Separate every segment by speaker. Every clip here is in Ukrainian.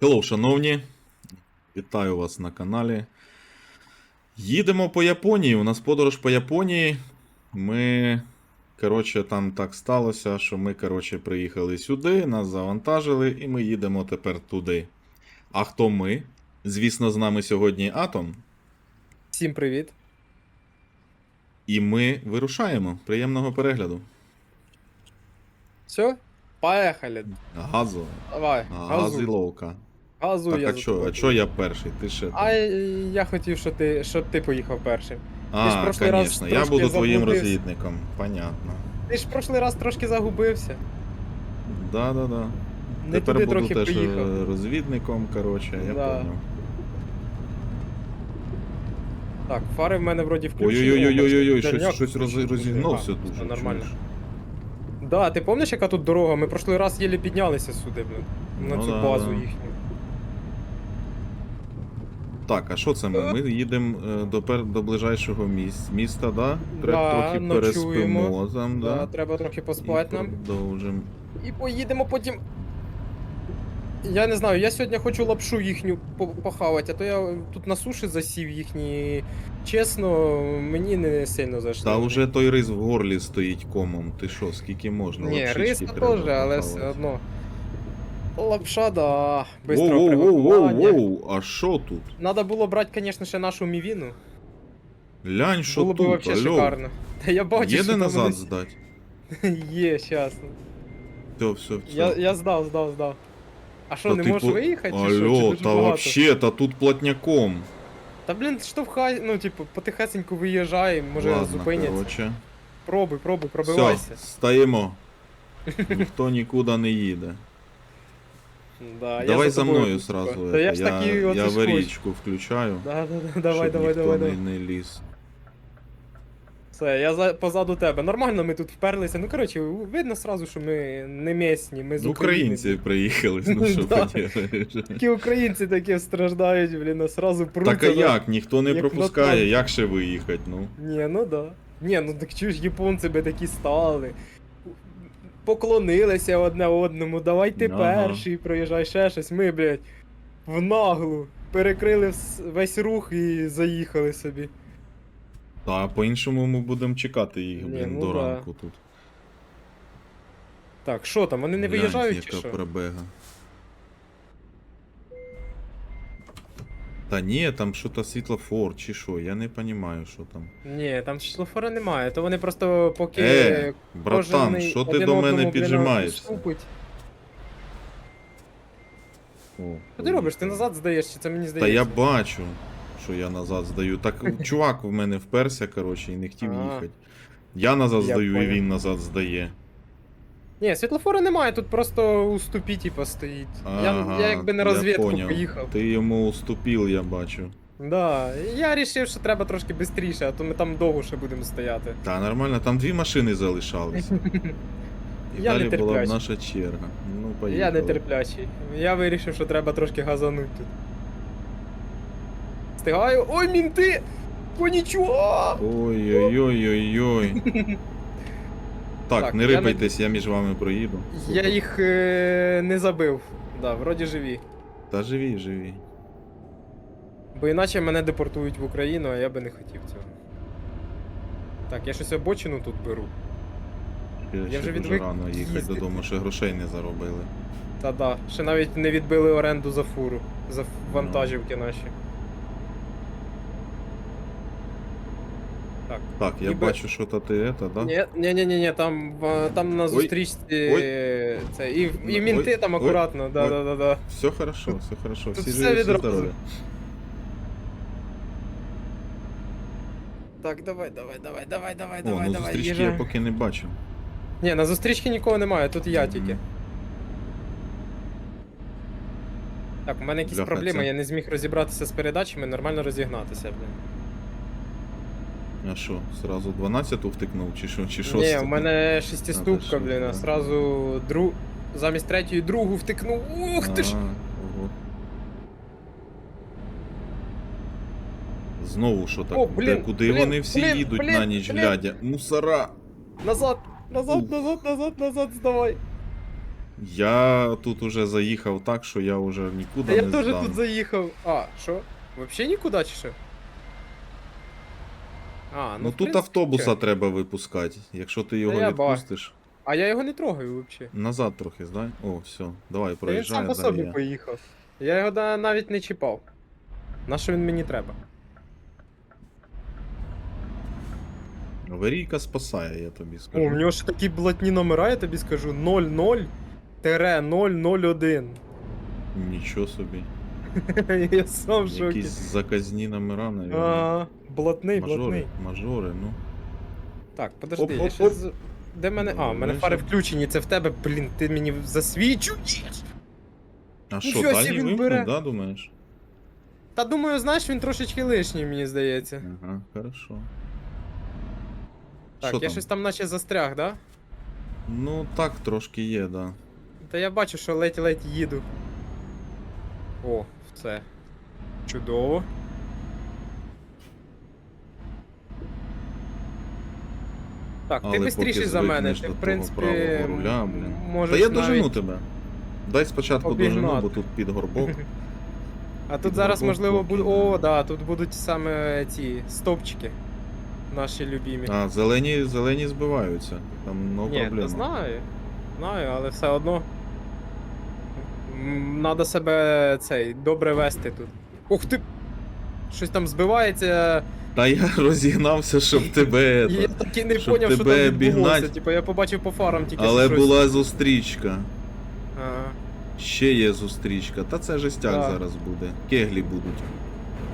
Speaker 1: Hello, шановні. Вітаю вас на каналі. Їдемо по Японії. У нас подорож по Японії. Ми. Коротше, там так сталося, що ми, коротше, приїхали сюди, нас завантажили, і ми їдемо тепер туди. А хто ми? Звісно, з нами сьогодні Атом.
Speaker 2: Всім привіт.
Speaker 1: І ми вирушаємо. Приємного перегляду.
Speaker 2: Все? Поехали.
Speaker 1: Газу.
Speaker 2: Давай.
Speaker 1: Газиловка.
Speaker 2: Газуй
Speaker 1: Так,
Speaker 2: я
Speaker 1: а чо, а чо я перший? Ти ще.
Speaker 2: А я хотів, щоб ти, щоб ти поїхав першим. ти ж
Speaker 1: А,
Speaker 2: прошлий раз
Speaker 1: конечно, я
Speaker 2: трошки
Speaker 1: буду твоїм
Speaker 2: заблудився.
Speaker 1: розвідником. Понятно.
Speaker 2: Ти ж в прошлий раз трошки загубився.
Speaker 1: Да, да, да.
Speaker 2: Не
Speaker 1: Тепер
Speaker 2: туди
Speaker 1: буду
Speaker 2: трохи
Speaker 1: теж
Speaker 2: поїхав.
Speaker 1: розвідником, коротше, я
Speaker 2: Да.
Speaker 1: понял.
Speaker 2: Так, фари в мене вроді включені.
Speaker 1: Ой-ой-ой-ой-ой, щось, щось роз, розігнався
Speaker 2: А, все нормально.
Speaker 1: чуєш?
Speaker 2: Да, ти пам'ятаєш, яка тут дорога? Ми прошлий раз єлі піднялися сюди, блин. На
Speaker 1: Ну
Speaker 2: цю
Speaker 1: да,
Speaker 2: базу
Speaker 1: да.
Speaker 2: їхню.
Speaker 1: Так, а що це ми? Ми їдемо е, до, пер... до ближайшого міс... міста, да? Треба
Speaker 2: Да,
Speaker 1: трохи
Speaker 2: ночуємо.
Speaker 1: переспимо там,
Speaker 2: Да,
Speaker 1: да?
Speaker 2: треба трохи поспати нам.
Speaker 1: Продовжимо.
Speaker 2: І поїдемо потім. Я не знаю, я сьогодні хочу лапшу їхню по- похавати, а то я тут на суші засів їхні. Чесно, мені не сильно зайшло.
Speaker 1: Та вже той рис в горлі стоїть комом. Ти що, скільки можна?
Speaker 2: Ні,
Speaker 1: Лапшички
Speaker 2: риска
Speaker 1: треба
Speaker 2: теж, але
Speaker 1: похавати.
Speaker 2: все одно. Лапша, да. Бистро
Speaker 1: Воу, воу, воу, воу, а що тут?
Speaker 2: Надо було брати, звісно, ще нашу мівіну.
Speaker 1: Глянь, що
Speaker 2: було б
Speaker 1: тут,
Speaker 2: вообще
Speaker 1: алло.
Speaker 2: шикарно. Та я бачу,
Speaker 1: Є
Speaker 2: що
Speaker 1: де
Speaker 2: там
Speaker 1: назад
Speaker 2: вони-
Speaker 1: здати?
Speaker 2: Є, щас.
Speaker 1: Все, все, все.
Speaker 2: Я, я здав, здав, здав. А що, не можеш виїхати? чи що? Чи
Speaker 1: Алло,
Speaker 2: дуже
Speaker 1: та
Speaker 2: багато?
Speaker 1: вообще, та тут платняком.
Speaker 2: Та блін, штовхай, ну типу, потихесеньку виїжджай, може
Speaker 1: Ладно,
Speaker 2: зупиняться.
Speaker 1: короче.
Speaker 2: Пробуй, пробуй, пробивайся.
Speaker 1: Все, стаємо. Ніхто нікуди не їде.
Speaker 2: Да, я
Speaker 1: Давай
Speaker 2: за
Speaker 1: за мною сразу. это,
Speaker 2: я ж такий
Speaker 1: я,
Speaker 2: от
Speaker 1: я аварійку включаю.
Speaker 2: Да, да, да, давай, давай,
Speaker 1: ніхто
Speaker 2: давай,
Speaker 1: не,
Speaker 2: давай.
Speaker 1: не ліз.
Speaker 2: Все, я за, позаду тебе. Нормально ми тут вперлися. Ну коротше, видно сразу, що ми не місні, ми з
Speaker 1: Ну,
Speaker 2: України.
Speaker 1: Українці приїхали, ну що
Speaker 2: Да.
Speaker 1: поділаєш.
Speaker 2: Такі українці такі страждають, блін, а сразу пруться.
Speaker 1: Так а як? Ніхто не
Speaker 2: Як
Speaker 1: пропускає, як ще виїхати, ну.
Speaker 2: Ні, ну да. Ні, ну так чуєш, японці би такі стали. Поклонилися одне одному, давай ти
Speaker 1: Ага.
Speaker 2: перший, проїжджай ще щось. Ми, блядь, в наглу. Перекрили вс- весь рух і заїхали собі.
Speaker 1: Та по-іншому ми будемо чекати їх,
Speaker 2: Ні,
Speaker 1: блін,
Speaker 2: ну
Speaker 1: до
Speaker 2: да.
Speaker 1: ранку тут.
Speaker 2: Так, що там, вони не
Speaker 1: Глянь,
Speaker 2: виїжджають чи
Speaker 1: яка
Speaker 2: що?
Speaker 1: пробега. Та ні, там що-то світлофор, чи що, я не розумію, що там.
Speaker 2: Ні, там шлофора немає, то вони просто поки.
Speaker 1: Е, братан, що ти до мене піджимаєшся? О,
Speaker 2: Що ти робиш? Ти назад здаєш, чи це мені
Speaker 1: Та
Speaker 2: здається?
Speaker 1: я бачу, що я назад здаю. Так чувак в мене вперся, коротше, і не хотів їхати. Я назад здаю, і він назад здає.
Speaker 2: Ні, світлофора немає, тут просто у ступі, типа, стоїть.
Speaker 1: Ага,
Speaker 2: я, я якби на
Speaker 1: я
Speaker 2: розвідку
Speaker 1: понял.
Speaker 2: поїхав.
Speaker 1: Ти йому уступив, я бачу.
Speaker 2: Да, я вирішив, що треба трошки швидше, а то ми там довго ще будемо стояти.
Speaker 1: Та нормально, там дві машини залишалися. І
Speaker 2: Я не
Speaker 1: далі була б наша черга. Ну, поїхали.
Speaker 2: Я не терплячий. Я вирішив, що треба трошки газануть тут. Встигаю. Ой, мінти! Конічуа!
Speaker 1: Ой-ой-ой-ой-ой. Так,
Speaker 2: Так,
Speaker 1: не
Speaker 2: я не-
Speaker 1: я між вами проїду.
Speaker 2: Я їх е, не забив. Да, вроді живі.
Speaker 1: Та живі, живі.
Speaker 2: Бо іначе мене депортують в Україну, а я би не хотів цього. Так, я щось обочину тут беру.
Speaker 1: Я, ще
Speaker 2: вже відвик
Speaker 1: рано їхати
Speaker 2: їздити.
Speaker 1: додому, ще грошей не заробили.
Speaker 2: Та да, ще навіть не відбили оренду за фуру, за вантажівки наші. Так.
Speaker 1: Так, я
Speaker 2: Ніби-
Speaker 1: бачу, що то ти это, да?
Speaker 2: Ні, ні, ні, ні, ні, там, в- там на зустрічці
Speaker 1: Ой.
Speaker 2: це, і,
Speaker 1: Ой.
Speaker 2: і мінти там
Speaker 1: Ой.
Speaker 2: акуратно, да,
Speaker 1: Ой.
Speaker 2: да, да, да.
Speaker 1: Все хорошо, все хорошо.
Speaker 2: Тут
Speaker 1: Всі
Speaker 2: все
Speaker 1: живі, всі
Speaker 2: відразу.
Speaker 1: здорові.
Speaker 2: Так, давай, давай, давай, давай, давай,
Speaker 1: О,
Speaker 2: давай,
Speaker 1: ну
Speaker 2: давай,
Speaker 1: зустрічки я
Speaker 2: їжджай.
Speaker 1: поки не бачу.
Speaker 2: Ні, на зустрічці нікого немає, тут я тільки. Так, у мене якісь
Speaker 1: Бляха,
Speaker 2: проблеми,
Speaker 1: це-
Speaker 2: я не зміг розібратися з передачами, нормально розігнатися, блін.
Speaker 1: А що, сразу 12 втикнув, чи що, чи що?
Speaker 2: Ні,
Speaker 1: там?
Speaker 2: мене шестиступка,
Speaker 1: що,
Speaker 2: блін,
Speaker 1: да.
Speaker 2: а сразу дру... замість третьої другу втикнув. Ух ти ж!
Speaker 1: А, ого. Знову що так?
Speaker 2: О,
Speaker 1: Де-
Speaker 2: блін,
Speaker 1: куди
Speaker 2: блін,
Speaker 1: вони всі
Speaker 2: блін,
Speaker 1: їдуть
Speaker 2: блін,
Speaker 1: на ніч
Speaker 2: блін.
Speaker 1: глядя? Мусора!
Speaker 2: Назад! Назад,
Speaker 1: Ух.
Speaker 2: назад, назад, назад, здавай!
Speaker 1: Я тут уже заїхав так, що я вже нікуди
Speaker 2: Та я
Speaker 1: не
Speaker 2: теж
Speaker 1: здам.
Speaker 2: тут заїхав. А, що? Вообще нікуди чи що? А, ну,
Speaker 1: Ну
Speaker 2: в
Speaker 1: тут
Speaker 2: принципі,
Speaker 1: автобуса
Speaker 2: чого.
Speaker 1: треба випускати. Якщо ти його
Speaker 2: я
Speaker 1: відпустиш.
Speaker 2: А я його не трогаю взагалі.
Speaker 1: Назад трохи здай. О, все, давай,
Speaker 2: Та він
Speaker 1: проїжджай.
Speaker 2: сам по собі
Speaker 1: я.
Speaker 2: поїхав. Я його да- навіть не чіпав. На що він мені треба?
Speaker 1: Аварійка спасає, я тобі скажу.
Speaker 2: О, у нього ж такі блатні номера, я тобі скажу. 00-001.
Speaker 1: Нічого собі.
Speaker 2: Я сам в шокі.
Speaker 1: Якісь заказні номера, навіть.
Speaker 2: А, блатний, блатний.
Speaker 1: мажори, ну.
Speaker 2: Так, подожди,
Speaker 1: Оп,
Speaker 2: я
Speaker 1: оп,
Speaker 2: ще
Speaker 1: оп.
Speaker 2: з... Де мене. А, в мене
Speaker 1: вийшов.
Speaker 2: фари включені, це в тебе, блін, ти мені засвічуєш.
Speaker 1: А що, дальній
Speaker 2: він бере.
Speaker 1: да, думаєш?
Speaker 2: Та думаю, знаєш, він трошечки лишній, мені здається.
Speaker 1: Ага, хорошо.
Speaker 2: Так,
Speaker 1: Що
Speaker 2: я
Speaker 1: там?
Speaker 2: щось там наче застряг, да?
Speaker 1: Ну так трошки є, да.
Speaker 2: Та я бачу, що ледь-ледь їду. О, все. Чудово. Так,
Speaker 1: Але
Speaker 2: ти швидший
Speaker 1: поки
Speaker 2: за мене,
Speaker 1: звикнеш
Speaker 2: ти
Speaker 1: до
Speaker 2: в
Speaker 1: того
Speaker 2: принципі.
Speaker 1: правого руля, блін.
Speaker 2: Можеш
Speaker 1: Та я дожену
Speaker 2: навіть...
Speaker 1: тебе. Дай спочатку
Speaker 2: обігнати.
Speaker 1: дожену, бо тут під горбок.
Speaker 2: А тут
Speaker 1: Під
Speaker 2: зараз,
Speaker 1: горбок
Speaker 2: можливо, буде. О, да, тут будуть саме ці стовпчики. Наші любімі.
Speaker 1: А, зелені, зелені збиваються. Там no
Speaker 2: Ні,
Speaker 1: проблема.
Speaker 2: та знаю. Знаю, але все одно. Надо себе цей добре вести тут. Ух ти! Щось там збивається.
Speaker 1: Та я розігнався, щоб тебе.
Speaker 2: я так і не
Speaker 1: щоб
Speaker 2: поняв, що
Speaker 1: тебе
Speaker 2: там відбулося. Типу я побачив по фарам тільки
Speaker 1: Але
Speaker 2: щось.
Speaker 1: була зустрічка.
Speaker 2: Ага.
Speaker 1: Ще є зустрічка. Та це жестяк
Speaker 2: Да.
Speaker 1: зараз буде. Кеглі будуть.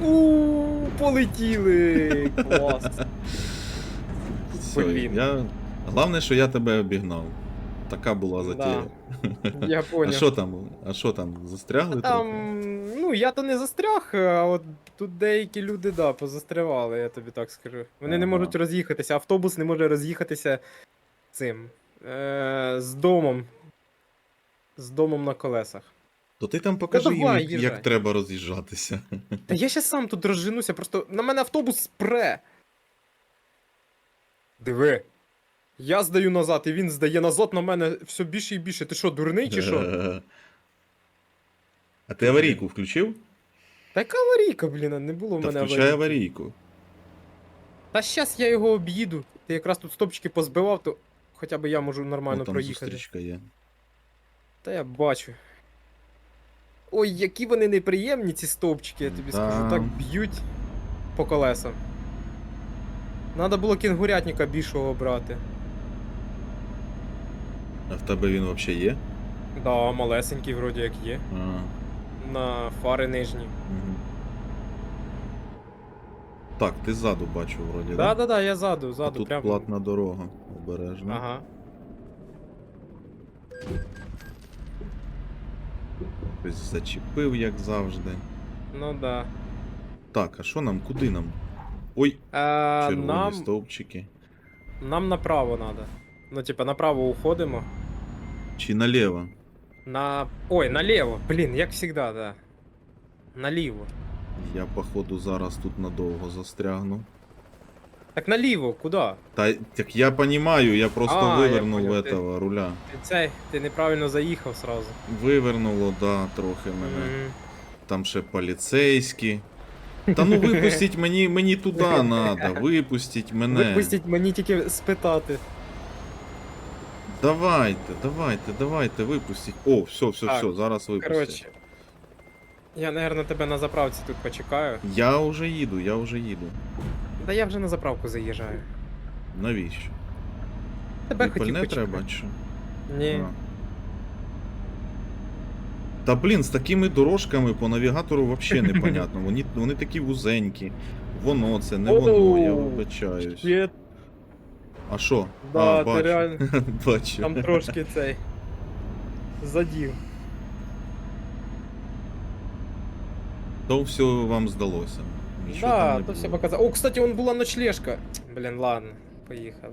Speaker 2: У, полетіли! Клас.
Speaker 1: Все,
Speaker 2: Блін.
Speaker 1: я... Головне, що я тебе обігнав. Така була затея.
Speaker 2: Я
Speaker 1: понял.
Speaker 2: А
Speaker 1: що там? А що там? Застрягли? трохи?
Speaker 2: Там, ну я то не застряг, а от тут деякі люди, да, позастрявали, я тобі так скажу. Вони не можуть роз'їхатися, автобус не може роз'їхатися цим. Е, з домом. З домом на колесах.
Speaker 1: То ти там покажи їм,
Speaker 2: давай, їжджай.
Speaker 1: як треба роз'їжджатися.
Speaker 2: Та я ще сам тут розженуся, просто на мене автобус спре. Диви. Я здаю назад, і він здає назад на мене все більше і більше. Ти що, дурний чи що?
Speaker 1: А ти аварійку включив?
Speaker 2: Та яка аварійка, блін, не було в
Speaker 1: Та
Speaker 2: мене
Speaker 1: включай
Speaker 2: аварійки.
Speaker 1: аварійку.
Speaker 2: Та щас я його об'їду. Ти якраз тут стопчики позбивав, то хоча б я можу
Speaker 1: О,
Speaker 2: нормально
Speaker 1: там
Speaker 2: проїхати.
Speaker 1: зустрічка є.
Speaker 2: Та я бачу. Ой, які вони неприємні, ці стовпчики, я тобі
Speaker 1: Да.
Speaker 2: скажу, так б'ють по колесам. Надо було кінгурятника більшого брати.
Speaker 1: А в тебе він взагалі є?
Speaker 2: Да, малесенький вроді як є.
Speaker 1: А,
Speaker 2: На фари нижні.
Speaker 1: угу. Так, ти ззаду бачу вроді,
Speaker 2: Да,
Speaker 1: да?
Speaker 2: да, да, я ззаду,
Speaker 1: А
Speaker 2: ззаду,
Speaker 1: тут
Speaker 2: прям.
Speaker 1: платна дорога. Обережно.
Speaker 2: Ага.
Speaker 1: Хтось зачепив, як завжди.
Speaker 2: Ну да.
Speaker 1: Так, а що нам? Куди нам? Ой,
Speaker 2: А,
Speaker 1: червоні
Speaker 2: нам,
Speaker 1: стовпчики.
Speaker 2: нам направо надо. Ну, типа, направо уходимо.
Speaker 1: Чи наліво?
Speaker 2: На. Ой, налево. Блін, як завжди, да. Наліво.
Speaker 1: Я, походу, зараз тут надовго застрягну.
Speaker 2: Так наліво, куди?
Speaker 1: Та так я понимаю, я просто
Speaker 2: А, я
Speaker 1: вивернув
Speaker 2: понял, ти-
Speaker 1: этого руля.
Speaker 2: Ти цей, ти неправильно заїхав сразу.
Speaker 1: Вивернуло, да, трохи мене.
Speaker 2: Мгм.
Speaker 1: Там ще поліцейські. Та ну випустіть мені, мені туди надо, випустіть мене.
Speaker 2: Випустіть мені тільки спитати.
Speaker 1: Давайте, давайте, давайте, випустіть. О, все, все,
Speaker 2: Так,
Speaker 1: все, зараз випустять.
Speaker 2: Коротше. Я, наверное, тебе на заправці тут почекаю.
Speaker 1: Я вже їду, я вже їду.
Speaker 2: Да я вже на заправку заїжджаю.
Speaker 1: Навіщо?
Speaker 2: Тебе
Speaker 1: Тобі
Speaker 2: хотів
Speaker 1: пальне
Speaker 2: почекати.
Speaker 1: треба, чи? що?
Speaker 2: Ні.
Speaker 1: А. Та блін, з такими дорожками по навігатору взагалі непонятно. Вони, вони такі вузенькі. Воно це, не воно, я
Speaker 2: Оу,
Speaker 1: вибачаюсь. А що?
Speaker 2: Да,
Speaker 1: а,
Speaker 2: ти
Speaker 1: бачу.
Speaker 2: реально
Speaker 1: бачу.
Speaker 2: там трошки цей. Задів.
Speaker 1: То все вам здалося. Нічого
Speaker 2: да,
Speaker 1: там не
Speaker 2: то все
Speaker 1: було.
Speaker 2: показав. О, кстати, вон була ночлежка. Блін, ладно, поїхали.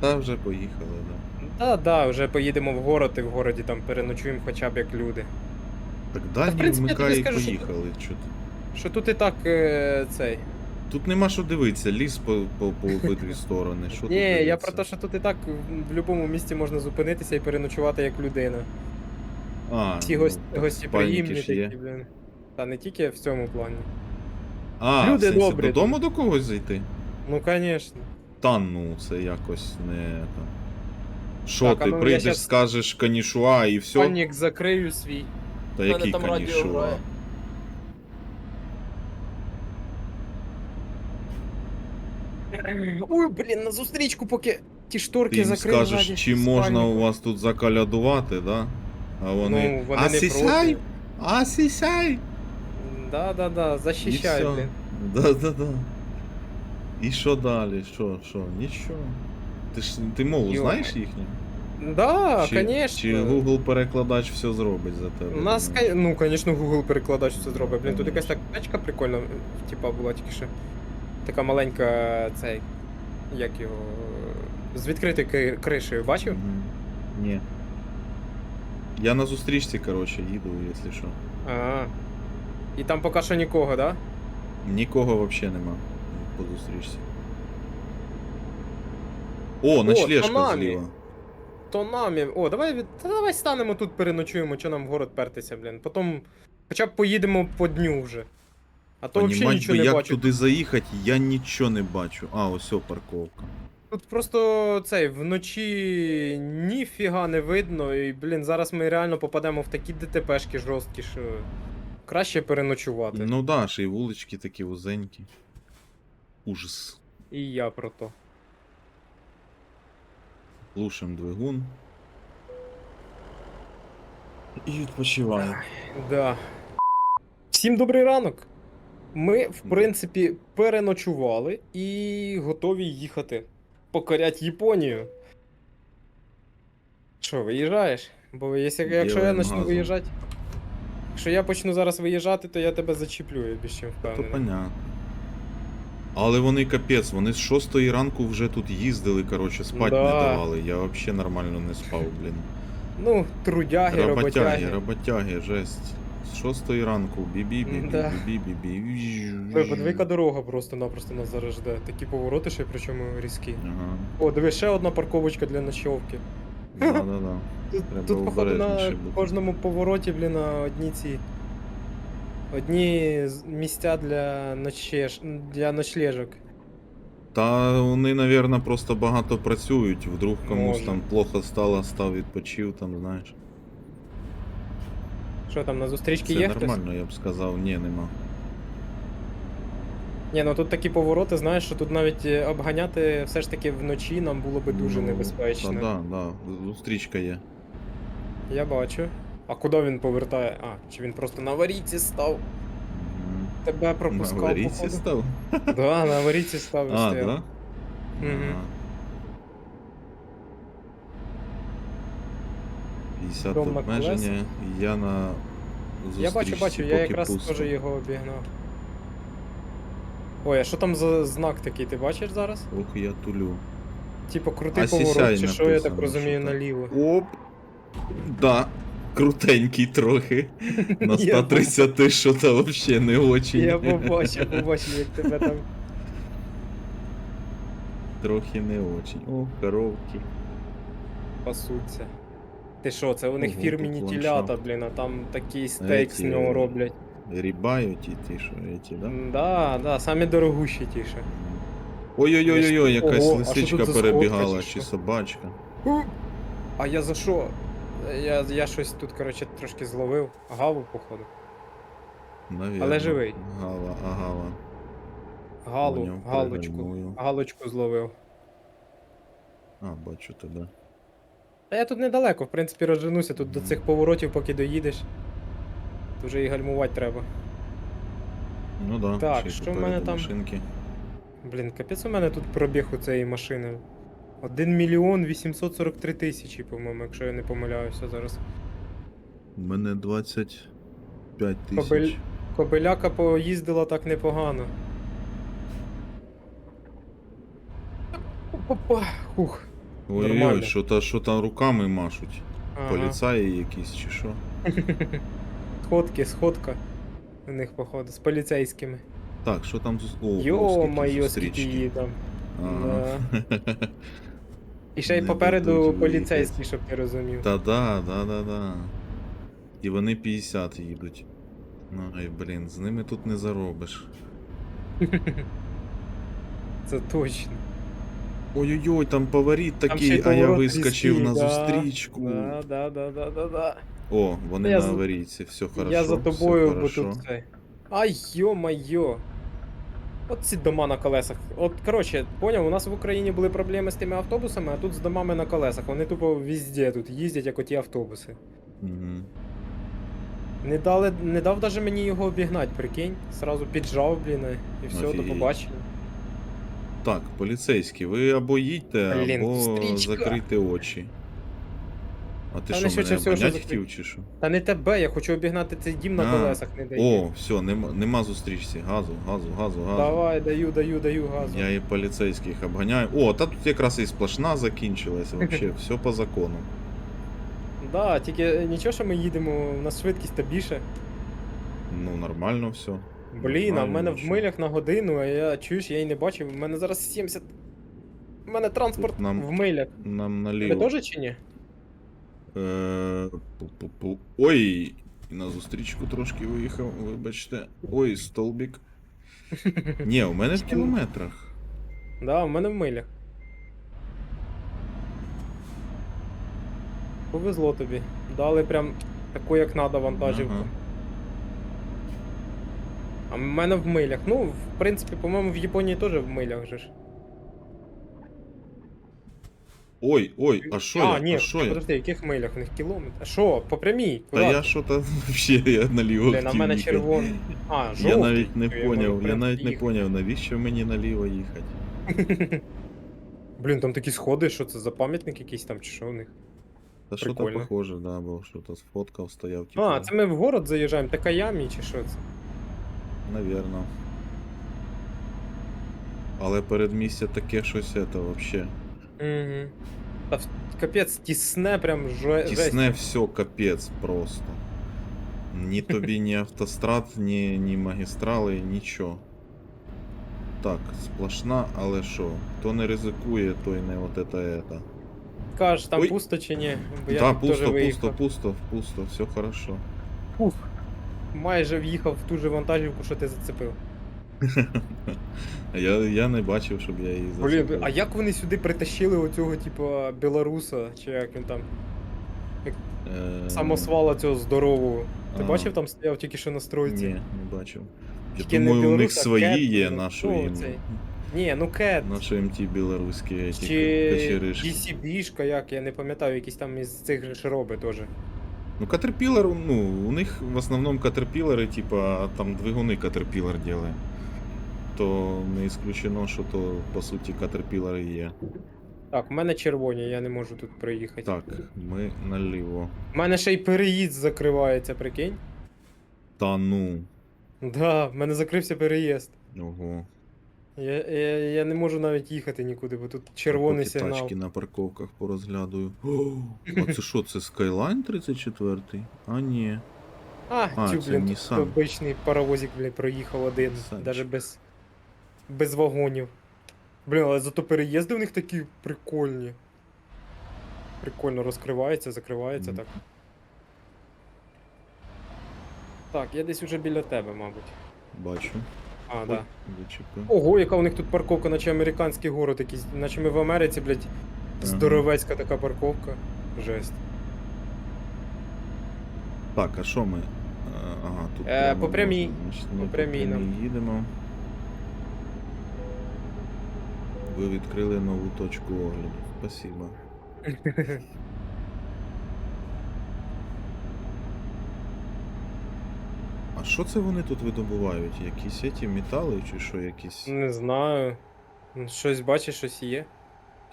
Speaker 1: Та вже поїхали, да.
Speaker 2: Да, да, вже поїдемо в город і в городі там переночуємо хоча б як люди.
Speaker 1: Так дальні
Speaker 2: принципі, я тобі
Speaker 1: вмикай і
Speaker 2: скажу, що-
Speaker 1: поїхали. Чо ти?
Speaker 2: Що тут і так е, цей.
Speaker 1: Тут нема що дивитися, ліс по, по, по обидві сторони. Що тут
Speaker 2: Ні, я
Speaker 1: дивитися?
Speaker 2: про те, що тут і так в будь-якому місці можна зупинитися і переночувати як людина.
Speaker 1: А,
Speaker 2: Всі
Speaker 1: ну,
Speaker 2: гості,
Speaker 1: так
Speaker 2: гостєприємні
Speaker 1: спальники
Speaker 2: такі,
Speaker 1: є.
Speaker 2: блін. Та не тільки в цьому плані.
Speaker 1: А,
Speaker 2: Люди
Speaker 1: в сенсі,
Speaker 2: добрі
Speaker 1: додому до когось зайти?
Speaker 2: Ну, звісно.
Speaker 1: Та ну, це якось не. та. Що
Speaker 2: Так, а
Speaker 1: ти
Speaker 2: ну, я
Speaker 1: прийдеш,
Speaker 2: щас-
Speaker 1: скажеш канішуа і все?
Speaker 2: Панік закрию свій.
Speaker 1: Та який
Speaker 2: там радіо
Speaker 1: канішуа?
Speaker 2: грає. Ой, блін, на зустрічку, поки ті шторки
Speaker 1: Ти їм
Speaker 2: закрив.
Speaker 1: скажеш,
Speaker 2: ззаді,
Speaker 1: чи можна у вас тут закалядувати, да? А вони.
Speaker 2: Ну, вони
Speaker 1: а
Speaker 2: не
Speaker 1: сісяй!
Speaker 2: проти.
Speaker 1: А сісяй!
Speaker 2: Да, да, да,
Speaker 1: І
Speaker 2: защищай, блін.
Speaker 1: Да, да, да. І що далі? Що, що? Нічого. Ти ж ти мову
Speaker 2: Йо.
Speaker 1: знаєш їхню?
Speaker 2: Да,
Speaker 1: чи,
Speaker 2: конечно.
Speaker 1: Чи Google перекладач все зробить за тебе?
Speaker 2: У нас,
Speaker 1: думаєш?
Speaker 2: ка- ну, конечно, Google перекладач це зробить. Блін, тут якась так тачка прикольна, типа була тільки що. Така маленька цей. Як його. З відкритою кришею, бачив?
Speaker 1: Мгм. Ні. Я на зустрічці, коротше, їду, якщо що.
Speaker 2: А. І там поки що нікого, да?
Speaker 1: Нікого взагалі нема по зустрічці. О, ночлежка
Speaker 2: Танамі.
Speaker 1: зліва.
Speaker 2: То намі. О, давай від. Та давай станемо тут, переночуємо, що нам в город пертися, блін. Потім хоча б поїдемо по дню вже. А то взагалі нічого не
Speaker 1: як
Speaker 2: бачу.
Speaker 1: туди заїхати, я нічого не бачу. А, ось о, парковка.
Speaker 2: Тут просто цей вночі ніфіга не видно, і, блін, зараз ми реально попадемо в такі ДТПшки жорсткі, що краще переночувати.
Speaker 1: Ну да, ще й вулички такі вузенькі. Ужас.
Speaker 2: І я про то.
Speaker 1: Глушим двигун. І відпочиваємо.
Speaker 2: Да. Всім добрий ранок. Ми, в принципі, переночували і готові їхати покорять Японію. Що, виїжджаєш? Бо якщо, якщо я
Speaker 1: Ділаємо
Speaker 2: почну
Speaker 1: газом.
Speaker 2: виїжджати. Якщо я почну зараз виїжджати, то я тебе зачіплю, я більш чим
Speaker 1: То
Speaker 2: впевнений.
Speaker 1: понятно. Але вони капець, вони з 6 ранку вже тут їздили, коротше, спати не
Speaker 2: Да.
Speaker 1: давали. Я взагалі нормально не спав, блін.
Speaker 2: Ну, трудяги,
Speaker 1: Роботяги,
Speaker 2: роботяги.
Speaker 1: роботяги, жесть. З 6 ранку,
Speaker 2: Да.
Speaker 1: бібі, бібі.
Speaker 2: Ой, подивика дорога просто-напросто нас зараз жде. Такі повороти ще причому різкі.
Speaker 1: Ага.
Speaker 2: О, диви, ще одна парковочка для ночовки.
Speaker 1: Да-да-да. Треба
Speaker 2: тут походу, на
Speaker 1: бути.
Speaker 2: кожному повороті, блін, на одні ці. Одні з- місця для ночлеж... для ночлежок.
Speaker 1: Та вони, напевно, просто багато працюють. Вдруг комусь
Speaker 2: Може.
Speaker 1: там плохо стало, став відпочив, там, знаєш.
Speaker 2: Що там, на зустрічки
Speaker 1: Це
Speaker 2: є хтось?
Speaker 1: нормально, я б сказав, ні, нема.
Speaker 2: Ні, ну тут такі повороти, знаєш, що тут навіть е, обганяти все ж таки вночі нам було би дуже
Speaker 1: Ну,
Speaker 2: небезпечно.
Speaker 1: Та да, да, зустрічка є.
Speaker 2: Я бачу. А куди він повертає? А, чи він просто на аварійці став?
Speaker 1: Мгм.
Speaker 2: Тебе
Speaker 1: На
Speaker 2: пропускав,
Speaker 1: аварійці
Speaker 2: походу.
Speaker 1: став?
Speaker 2: Да, на аварійці став і
Speaker 1: А,
Speaker 2: стояв.
Speaker 1: да?
Speaker 2: Мгм.
Speaker 1: Ага. 50
Speaker 2: Дом на
Speaker 1: обмеження, я на
Speaker 2: Я бачу, бачу, я
Speaker 1: поки
Speaker 2: якраз
Speaker 1: пусто.
Speaker 2: теж його обігнав. Ой, а що там за знак такий, ти бачиш зараз?
Speaker 1: Ох, я тулю.
Speaker 2: Типу крутий
Speaker 1: А сісяй
Speaker 2: поворот, чи що я
Speaker 1: написано,
Speaker 2: так розумію,
Speaker 1: що
Speaker 2: наліво.
Speaker 1: Оп! Да, крутенький трохи. На
Speaker 2: Я
Speaker 1: 130 що то взагалі не очень.
Speaker 2: Я побачив, побачив, як тебе там.
Speaker 1: Трохи не очень. О, коровки.
Speaker 2: пасуться. Ти що, це у них
Speaker 1: Ого,
Speaker 2: фірмені
Speaker 1: тут
Speaker 2: телята, блін, а там такий стейк з
Speaker 1: Еті,
Speaker 2: нього роблять.
Speaker 1: Рібають і ті, що еті, да?
Speaker 2: Да, да, самі дорогущі тіше.
Speaker 1: Ой-ой-ой, якась
Speaker 2: Ого, а що
Speaker 1: лисичка
Speaker 2: тут за
Speaker 1: перебігала,
Speaker 2: сходка чи
Speaker 1: чи
Speaker 2: що?
Speaker 1: собачка.
Speaker 2: А я за що? Я, я щось тут, коротше, трошки зловив. Гаву, походу.
Speaker 1: Навірно.
Speaker 2: Але живий.
Speaker 1: Гала, а гала.
Speaker 2: Галу,
Speaker 1: Поняв,
Speaker 2: галочку. Галочку зловив.
Speaker 1: А, бачу тебе.
Speaker 2: Та я тут недалеко, в принципі, розженуся тут до цих поворотів, поки доїдеш. Тут вже і гальмувати треба.
Speaker 1: Ну да.
Speaker 2: Так,
Speaker 1: ще й
Speaker 2: що в
Speaker 1: попереду
Speaker 2: мене там?
Speaker 1: Машинки.
Speaker 2: Блін, капець у мене тут пробіг у цієї машини. 1 мільйон 843 тисячі, по-моєму, якщо я не помиляюся зараз.
Speaker 1: У мене 25
Speaker 2: Кобель-
Speaker 1: тисяч.
Speaker 2: Кобиляка поїздила так непогано. Опа, Хух.
Speaker 1: Ой-ой-ой, що та що там руками машуть.
Speaker 2: Ага.
Speaker 1: Поліцаї якісь чи що?
Speaker 2: Сходки, сходка. У них, походу, з поліцейськими.
Speaker 1: Так, що там з. О, о,
Speaker 2: Йо-моє, скільки її там.
Speaker 1: Ага.
Speaker 2: І ще й попереду поліцейські, щоб ти розумів.
Speaker 1: Та да, да, да, да. І вони 50 їдуть. Ну, ай, блін, з ними тут не заробиш.
Speaker 2: Це точно.
Speaker 1: Ой-ой-ой, там поворіт такий, а я вискочив на зустрічку.
Speaker 2: Да, да, да, да, да, да.
Speaker 1: О, вони на аварійці, все хорошо.
Speaker 2: Я за тобою, бо
Speaker 1: хорошо.
Speaker 2: тут. Ай, йо-майо. От ці дома на колесах. От, коротше, поняв, у нас в Україні були проблеми з тими автобусами, а тут з домами на колесах. Вони тупо везде тут їздять, як оті автобуси.
Speaker 1: Мгм.
Speaker 2: Не дали, не дав даже мені його обігнати, прикинь. Сразу піджав, блін, і все, до
Speaker 1: Офігеть.
Speaker 2: побачення.
Speaker 1: Так, поліцейські, ви або їдьте,
Speaker 2: Блін,
Speaker 1: або
Speaker 2: зустрічка.
Speaker 1: закрийте очі. А ти
Speaker 2: Та
Speaker 1: що,
Speaker 2: не швидше
Speaker 1: мене
Speaker 2: всього, що
Speaker 1: обганять хотів чи що?
Speaker 2: Та не тебе, я хочу обігнати цей дім на
Speaker 1: А,
Speaker 2: колесах, не дає.
Speaker 1: О, все, нема, нема зустрічці. Газу, газу, газу, газу.
Speaker 2: Давай, даю, даю, даю газу.
Speaker 1: Я і поліцейських обганяю. О, та тут якраз і сплошна закінчилась, вообще, все по закону.
Speaker 2: Да, тільки нічого, що ми їдемо, у нас швидкість та більше.
Speaker 1: Ну, нормально все.
Speaker 2: Блін, а в мене в милях на годину, а я чуєш, я її не бачив. У мене зараз 70. У мене транспорт
Speaker 1: нам-
Speaker 2: в милях.
Speaker 1: Нам
Speaker 2: Ти
Speaker 1: наліво.
Speaker 2: теж чи ні?
Speaker 1: Е, пу-пу-пу. Ой, і на зустрічку трошки виїхав, вибачте. Ой, столбік. Ні, у мене в кілометрах.
Speaker 2: Да, у мене в милях. Повезло тобі. Дали прям таку, як надо, вантажівку.
Speaker 1: Ага.
Speaker 2: А в мене в милях. Ну, в принципі, по-моєму, в Японії теж в милях же ж.
Speaker 1: Ой, ой, а що
Speaker 2: а,
Speaker 1: я?
Speaker 2: ні,
Speaker 1: а що я?
Speaker 2: подожди, яких милях? У них кілометр. А що, по прямій?
Speaker 1: Та я
Speaker 2: ти?
Speaker 1: що то вообще я наліво
Speaker 2: Блін, а в мене червоний. А, жовтий.
Speaker 1: Я навіть не
Speaker 2: Я
Speaker 1: поняв, я
Speaker 2: принципі,
Speaker 1: навіть не
Speaker 2: їхати.
Speaker 1: поняв, навіщо мені наліво їхати.
Speaker 2: Блін, там такі сходи, що це за пам'ятник якийсь там, чи що у них?
Speaker 1: Та що то
Speaker 2: Прикольно.
Speaker 1: похоже, да, бо що то сфоткав, стояв, типу,
Speaker 2: А, це ми в город заїжджаємо, Такаямі чи що це?
Speaker 1: Навірно. Але передмістя таке щось це вообще.
Speaker 2: Угу. Та капець, тісне прям жесть.
Speaker 1: Тісне все капець просто. Ні тобі, ні автострад, ні, ні магістрали, нічого. Так, сплошна, але що? Хто не ризикує, той не от это это.
Speaker 2: Кажеш, там
Speaker 1: Ой.
Speaker 2: пусто чи ні? Бо я
Speaker 1: Да,
Speaker 2: тут теж
Speaker 1: пусто,
Speaker 2: виїхав.
Speaker 1: пусто, пусто, пусто, все хорошо.
Speaker 2: Ух. Майже в'їхав в ту же вантажівку, що ти зацепив.
Speaker 1: Я, я не бачив, щоб я її
Speaker 2: Блін,
Speaker 1: зацепив.
Speaker 2: а як вони сюди притащили оцього, типу, білоруса, чи як він там,
Speaker 1: Е,
Speaker 2: самосвала цього здорового. Ти
Speaker 1: а.
Speaker 2: бачив, там стояв тільки що на стройці?
Speaker 1: Ні, не бачив. Я
Speaker 2: Тільки не
Speaker 1: думаю, у них
Speaker 2: а
Speaker 1: свої
Speaker 2: кет,
Speaker 1: є
Speaker 2: ну, хто
Speaker 1: їм.
Speaker 2: цей? Ні, ну кет.
Speaker 1: Наші МТ білоруські ті
Speaker 2: Чи
Speaker 1: качеришки.
Speaker 2: DCB-шка, як, я не пам'ятаю, якісь там із цих же ж роби теж.
Speaker 1: Ну, Caterpillar, ну, у них в основному Caterpillar, типа, там двигуни Caterpillar делає. То не исключено, що то по суті і є.
Speaker 2: Так, в мене червоні, я не можу тут проїхати.
Speaker 1: Так, ми наліво.
Speaker 2: У мене ще й переїзд закривається, прикинь.
Speaker 1: Та ну.
Speaker 2: Да, в мене закрився переїзд.
Speaker 1: Ого.
Speaker 2: Я, я, я не можу навіть їхати нікуди, бо тут червоний
Speaker 1: Поки
Speaker 2: сигнал.
Speaker 1: тачки на парковках порозглядую. О, а це що, це Skyline 34? А ні.
Speaker 2: А,
Speaker 1: А,
Speaker 2: тю,
Speaker 1: це
Speaker 2: блін,
Speaker 1: Nissan.
Speaker 2: тут обичний паровозик, блін, проїхав один,
Speaker 1: Нісанчик.
Speaker 2: даже без, без вагонів. Блін, але зато переїзди в них такі прикольні. Прикольно розкривається, закривається
Speaker 1: Мгм.
Speaker 2: так. Так, я десь уже біля тебе, мабуть.
Speaker 1: Бачу.
Speaker 2: А, да.
Speaker 1: Зачепив.
Speaker 2: Ого, яка у них тут парковка, наче американський город якийсь, наче ми в Америці, блядь, здоровецька така парковка. Жесть.
Speaker 1: Так, а що ми? Е, Ага, тут.
Speaker 2: Е,
Speaker 1: прямо
Speaker 2: по прямій.
Speaker 1: можна, значить, ми
Speaker 2: По прямій нам.
Speaker 1: їдемо. Ви відкрили нову точку огляду. Спасибо. що це вони тут видобувають? Якісь еті метали чи що, якісь,
Speaker 2: Не знаю. Щось бачиш, щось є.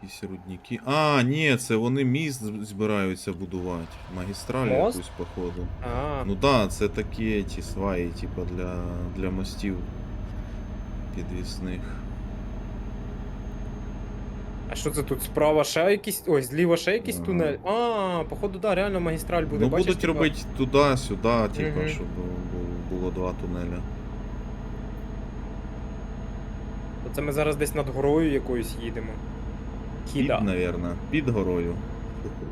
Speaker 1: якісь рудники? А, ні, це вони міст збираються будувати. Магістраль
Speaker 2: Мост?
Speaker 1: якусь, походу.
Speaker 2: А,
Speaker 1: Ну да, це такі ті сваї, типа для, для мостів підвісних.
Speaker 2: а що це тут справа ще якийсь. Ой, зліва ще якийсь
Speaker 1: Ага.
Speaker 2: тунель. А, походу, да, реально магістраль буде.
Speaker 1: ну
Speaker 2: бачиш,
Speaker 1: будуть
Speaker 2: типа-
Speaker 1: робити туди-сюди, типа,
Speaker 2: Мгм.
Speaker 1: щоб бу- було два тунеля.
Speaker 2: Оце ми зараз десь над горою якоюсь їдемо.
Speaker 1: Під,
Speaker 2: Хіда.
Speaker 1: навірно, під горою.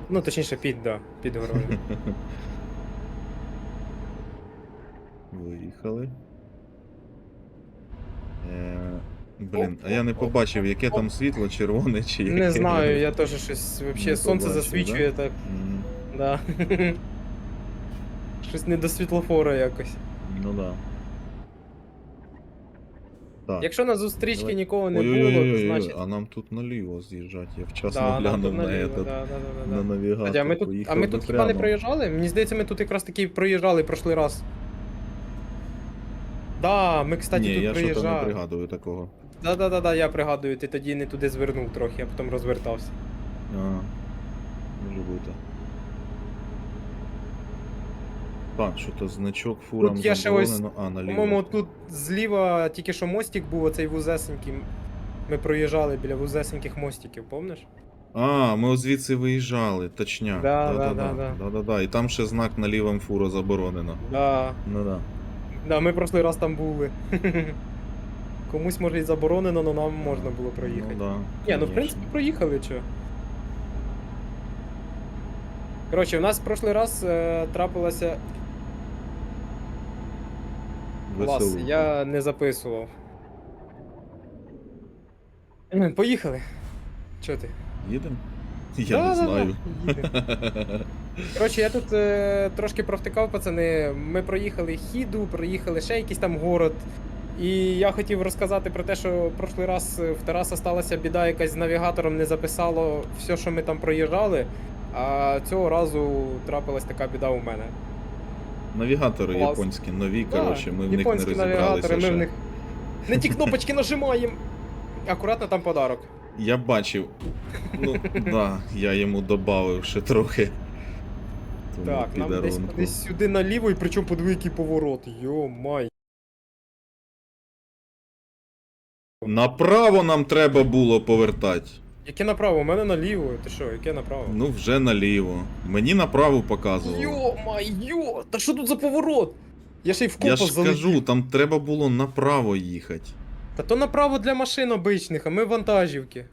Speaker 2: Ну, точніше, під, да, під горою.
Speaker 1: Виїхали. Е, блін, а я не побачив, яке там світло, червоне чи яке.
Speaker 2: Не знаю, я теж щось.
Speaker 1: Не
Speaker 2: сонце
Speaker 1: побачив,
Speaker 2: засвічує так.
Speaker 1: М,
Speaker 2: Да. Щось не до світлофора якось.
Speaker 1: Ну да. Так.
Speaker 2: Якщо на зустрічці
Speaker 1: Давай.
Speaker 2: нікого не було, то
Speaker 1: Ой-ой-ой,
Speaker 2: значить.
Speaker 1: а нам тут наліво з'їжджати. Я вчасно
Speaker 2: Да, нам
Speaker 1: глянув
Speaker 2: тут
Speaker 1: на,
Speaker 2: наліво,
Speaker 1: этот,
Speaker 2: да, да, да, да,
Speaker 1: на
Speaker 2: да.
Speaker 1: навігатор.
Speaker 2: Хотя ми тут, а ми тут хіба не проїжджали? Мені здається, ми тут якраз таки проїжджали прошлий раз. Да, ми, кстати,
Speaker 1: Ні,
Speaker 2: тут
Speaker 1: я що то не
Speaker 2: проїжджали.
Speaker 1: пригадую такого.
Speaker 2: Да, да, да, да, я пригадую, ти тоді не туди звернув трохи, а потім розвертався.
Speaker 1: А, може бути. Так, що то значок фурам
Speaker 2: Тут я ще ось,
Speaker 1: заборонено. А, наліво.
Speaker 2: По-моєму, тут зліва тільки що мостик був, оцей вузесенький. Ми проїжджали біля вузесеньких мостиків, помниш?
Speaker 1: А, ми звідси виїжджали, точняк.
Speaker 2: Да, да,
Speaker 1: да,
Speaker 2: да,
Speaker 1: да.
Speaker 2: да.
Speaker 1: да, да. І там ще знак на лівому фура заборонено.
Speaker 2: Да.
Speaker 1: Ну да.
Speaker 2: Да, ми прошлий раз там були. Комусь може і заборонено, але нам можна було проїхати.
Speaker 1: Ну, да,
Speaker 2: Ні, ну в
Speaker 1: конечно.
Speaker 2: принципі проїхали, чо. Коротше, у нас в прошлий раз е, трапилося. Клас, я не записував. Поїхали. Чо ти?
Speaker 1: Їдемо? Я не
Speaker 2: да, да,
Speaker 1: знаю.
Speaker 2: їдемо. Коротше, я тут е, трошки провтикав, пацани. Ми проїхали Хіду, проїхали ще якийсь там город. І я хотів розказати про те, що в прошлий раз е, в Тараса сталася біда якась з навігатором, не записало все, що ми там проїжджали. А цього разу трапилась така біда у мене.
Speaker 1: Навігатори
Speaker 2: Клас.
Speaker 1: японські нові,
Speaker 2: Да,
Speaker 1: коротше, ми в них не
Speaker 2: японські
Speaker 1: розібралися.
Speaker 2: навігатори, ми
Speaker 1: ще.
Speaker 2: в них не ті кнопочки нажимаємо. Акуратно там подарок.
Speaker 1: Я бачив. Ну, да, я йому додав ще трохи. Тому
Speaker 2: Так, нам десь
Speaker 1: підарунку.
Speaker 2: кудись сюди наліво, і причому подиви, який поворот. Йо-май.
Speaker 1: Направо нам треба було повертати.
Speaker 2: Яке направо? У мене наліво. Ти що, яке направо?
Speaker 1: Ну, вже наліво. Мені направо показувало.
Speaker 2: Йо-майо! Та що тут за поворот? Я ще й в
Speaker 1: Я ж
Speaker 2: залетів.
Speaker 1: кажу, там треба було направо їхати.
Speaker 2: Та то направо для машин обичних, а ми вантажівки.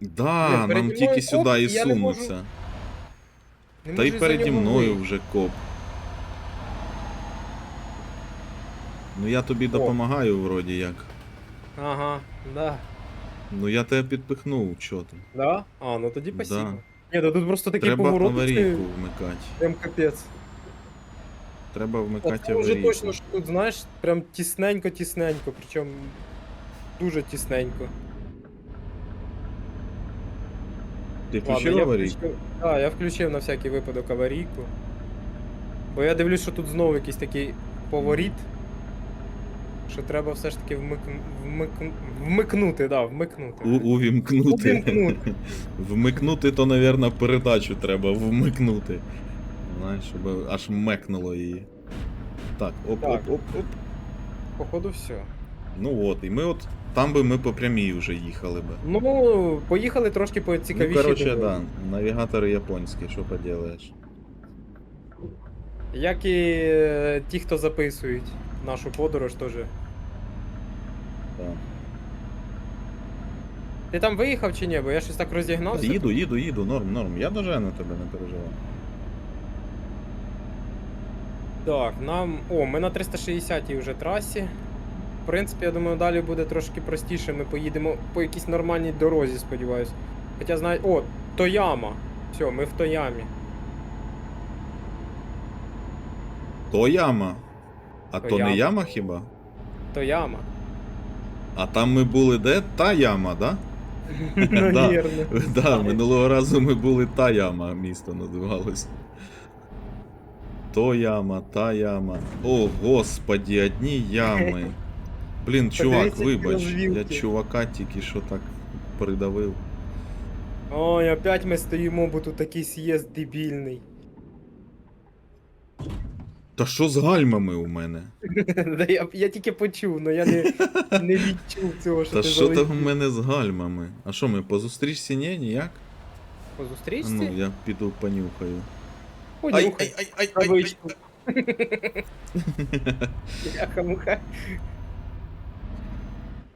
Speaker 1: Да,
Speaker 2: переді
Speaker 1: нам
Speaker 2: мною
Speaker 1: тільки
Speaker 2: коп,
Speaker 1: сюди і
Speaker 2: і я не можу
Speaker 1: сунуться.
Speaker 2: Не
Speaker 1: Та й
Speaker 2: можу за
Speaker 1: переді
Speaker 2: нього
Speaker 1: мною
Speaker 2: вийти.
Speaker 1: вже коп. Ну я тобі допомагаю вроді як.
Speaker 2: Ага, да.
Speaker 1: Ну я тебе підпихнув, чо ти?
Speaker 2: Да? А, ну тоді спасибо.
Speaker 1: Да.
Speaker 2: Ні, та тут просто такі
Speaker 1: Треба
Speaker 2: повороти.
Speaker 1: аварійку вмикати.
Speaker 2: Прям капець.
Speaker 1: Треба вмикати
Speaker 2: Це вже
Speaker 1: аварійку.
Speaker 2: точно, що тут, знаєш, прям тісненько-тісненько, причому дуже тісненько.
Speaker 1: Ти включив аварійку?
Speaker 2: включив- Так, я включив на всякий випадок аварійку. Бо я дивлюсь, що тут знову якийсь такий поворіт. Що треба все ж таки вмик... Вмик... вмикнути, да, вмикнути.
Speaker 1: У, увімкнути.
Speaker 2: Увімкнути.
Speaker 1: Вмикнути, то, напевно, передачу треба вмикнути. Знаєш, щоб аж мекнуло її. Так, оп-оп-оп-оп.
Speaker 2: Походу все.
Speaker 1: Ну от, і ми от. Там би ми по прямій вже їхали би.
Speaker 2: Ну, поїхали трошки по цікавіші.
Speaker 1: ну, коротше,
Speaker 2: дороги.
Speaker 1: да. Навігатори японські, що поделаєш.
Speaker 2: Як і е, ті, хто записують нашу подорож теж.
Speaker 1: Да.
Speaker 2: Ти там виїхав чи ні? Бо я щось так розігнався.
Speaker 1: Їду, їду, їду, норм, норм. Я дожену тебе, не переживай.
Speaker 2: Так, нам. О, ми на 360-й вже трасі. В принципі, я думаю, далі буде трошки простіше. Ми поїдемо по якійсь нормальній дорозі, сподіваюсь. Хоча знаю. О, Тояма. Все, ми в Тоямі.
Speaker 1: То яма. А
Speaker 2: То
Speaker 1: то не
Speaker 2: яма.
Speaker 1: яма хіба?
Speaker 2: Тояма.
Speaker 1: А там ми були де? Та яма, да?
Speaker 2: Навірно.
Speaker 1: Да, минулого разу ми були та яма, місто називалось. То яма, та яма. О, господі, одні ями. Блін, чувак, вибач, я чувака тільки що так придавив.
Speaker 2: Ой, опять ми стоїмо, бо тут такий з'їзд дебільний.
Speaker 1: Та що з гальмами у мене?
Speaker 2: Я, я тільки почув, але я не, не відчув цього, що
Speaker 1: Та
Speaker 2: ти
Speaker 1: що там у мене з гальмами? А що ми по зустрічці ні, ніяк?
Speaker 2: По
Speaker 1: А? Ну, я піду понюхаю.
Speaker 2: Понюхай.
Speaker 1: ай, ай,
Speaker 2: Кавичку. Бляха-муха.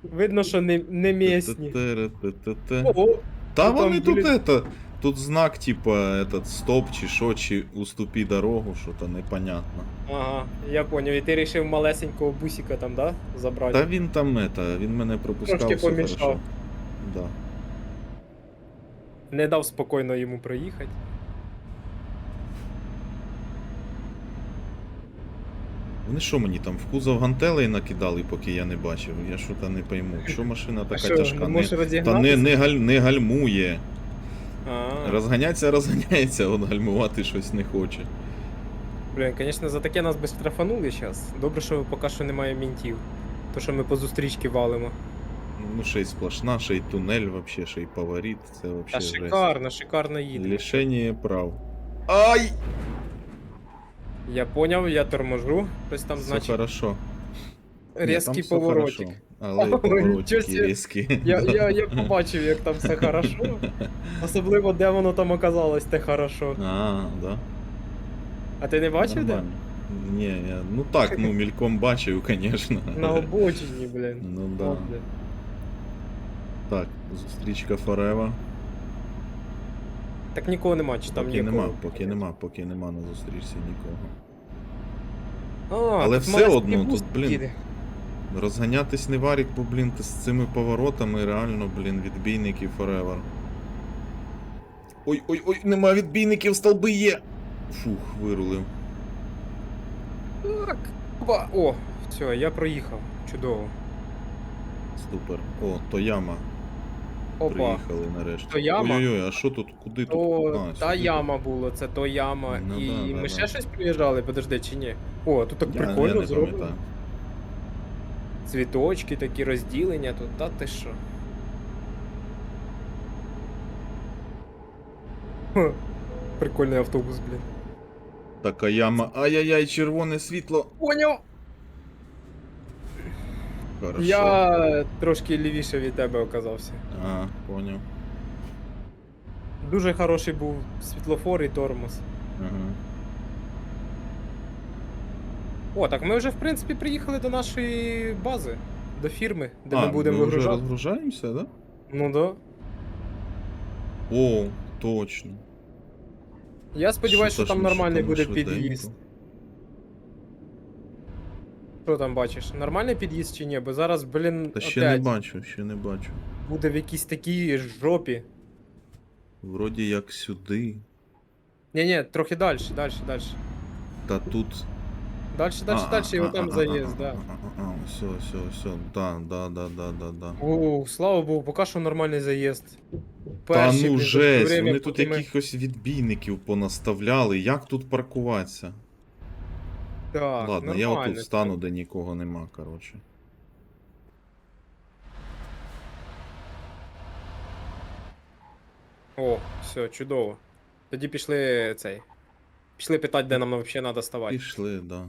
Speaker 2: Видно, що не, не місні.
Speaker 1: Те-те-те-те-те.
Speaker 2: Ого,
Speaker 1: Та
Speaker 2: Ну, там
Speaker 1: вони тут
Speaker 2: біля-
Speaker 1: это, тут знак, типа, этот, стоп, чи що, чи уступи дорогу, що то непонятно.
Speaker 2: ага, я поняв. І ти рішив малесенького бусика там, да? Забрати.
Speaker 1: Та він там это, він мене пропускав,
Speaker 2: Трошки
Speaker 1: все
Speaker 2: помішав.
Speaker 1: хорошо. Да.
Speaker 2: Не дав спокійно йому проїхати.
Speaker 1: Вони що мені там в кузов гантелей накидали, поки я не бачив? Я що то не пойму. Що машина така
Speaker 2: що,
Speaker 1: тяжка?
Speaker 2: не
Speaker 1: Не, та
Speaker 2: розігнатися?
Speaker 1: не, не, галь, не гальмує. Розганяться, розганяється, от гальмувати щось не хоче.
Speaker 2: Блін, звісно, за таке нас би штрафанули зараз. Добре, що поки що немає мінтів. То, що ми по зустрічки валимо.
Speaker 1: Ну, ще й сплошна, ще й тунель, вообще, ще й поворіт. Це
Speaker 2: Та
Speaker 1: вообще жесть.
Speaker 2: шикарно, шикарно їде.
Speaker 1: Лишення прав. Ай!
Speaker 2: Я поняв, я торможу. Щось там,
Speaker 1: Все
Speaker 2: значить,
Speaker 1: хорошо. Ні, там
Speaker 2: різкий
Speaker 1: все
Speaker 2: поворотик.
Speaker 1: хорошо, Але
Speaker 2: нічого
Speaker 1: різкі.
Speaker 2: Я, я, я побачив, як там все хорошо. Особливо, де воно там оказалось, те хорошо.
Speaker 1: А, да.
Speaker 2: А ти не бачив де?
Speaker 1: Нормально. Ні, я, ну так, ну мільком бачив, звісно.
Speaker 2: На обочині, блін.
Speaker 1: Ну
Speaker 2: О,
Speaker 1: да.
Speaker 2: блін.
Speaker 1: Так, зустрічка Форева.
Speaker 2: Так нікого нема, чи там
Speaker 1: Поки
Speaker 2: є
Speaker 1: нема, поки нема, поки нема на зустрічці нікого.
Speaker 2: А,
Speaker 1: Але
Speaker 2: тут
Speaker 1: все одно, тут, блін. Розганятись не варік, бо, блін, ти з цими поворотами реально, блін, відбійники forever. Ой, ой, ой, нема відбійників, столби є! Фух, вирулив.
Speaker 2: Так. Опа. О, все, я проїхав. Чудово.
Speaker 1: Супер. О, то яма.
Speaker 2: Опа.
Speaker 1: Приїхали нарешті.
Speaker 2: То яма?
Speaker 1: Ой-ой-ой, а що тут? Куди тут?
Speaker 2: О,
Speaker 1: А,
Speaker 2: та
Speaker 1: сюди.
Speaker 2: яма було, це то яма.
Speaker 1: Ну
Speaker 2: і
Speaker 1: да, да,
Speaker 2: ми
Speaker 1: да.
Speaker 2: ще щось приїжджали, подожди, чи ні? О, тут так
Speaker 1: Я- я
Speaker 2: прикольно
Speaker 1: не
Speaker 2: зроблено.
Speaker 1: пам'ятаю.
Speaker 2: Цвіточки, такі розділення тут, та ти що? Ха, Прикольний автобус, блін.
Speaker 1: Така яма. Ай-яй-яй, червоне світло.
Speaker 2: Поняв!
Speaker 1: Хорошо.
Speaker 2: Я трошки лівіше від тебе оказався.
Speaker 1: А, поняв.
Speaker 2: Дуже хороший був світлофор і тормоз.
Speaker 1: Ага.
Speaker 2: О, так ми вже в принципі приїхали до нашої бази, до фірми, де
Speaker 1: а,
Speaker 2: ми будемо
Speaker 1: ми вже
Speaker 2: вигружати.
Speaker 1: розгружаємося, да?
Speaker 2: Ну да.
Speaker 1: О, точно.
Speaker 2: Я сподіваюся, що
Speaker 1: Що-то
Speaker 2: там нормальний буде під'їзд. Що там бачиш? Нормальний під'їзд чи ні? Бо зараз, блін,
Speaker 1: Та ще не бачу, ще не бачу.
Speaker 2: буде в якійсь такій жопі.
Speaker 1: Вроді як сюди.
Speaker 2: Ні, ні, трохи далі, далі, далі.
Speaker 1: Та тут.
Speaker 2: І
Speaker 1: а,
Speaker 2: отам
Speaker 1: а,
Speaker 2: заїзд,
Speaker 1: а,
Speaker 2: да.
Speaker 1: Все, все, все. Да, да, да, да, да, да.
Speaker 2: О, слава Богу, поки що нормальний заїзд.
Speaker 1: Та ну жесть, вони тут якихось відбійників понаставляли. Як тут паркуватися?
Speaker 2: Так,
Speaker 1: Ладно, я отут стану, де нікого нема, коротше.
Speaker 2: О, все, чудово. Тоді пішли цей. Пішли питати, де нам взагалі треба ставати.
Speaker 1: Пішли, да.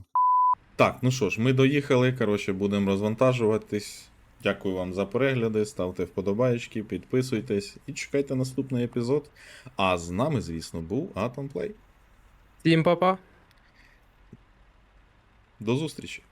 Speaker 1: Так, ну що ж, ми доїхали, коротше, будемо розвантажуватись. Дякую вам за перегляди, ставте вподобаєчки, підписуйтесь і чекайте наступний епізод. А з нами, звісно, був Atom Play.
Speaker 2: Всім па-па.
Speaker 1: До зустрічі!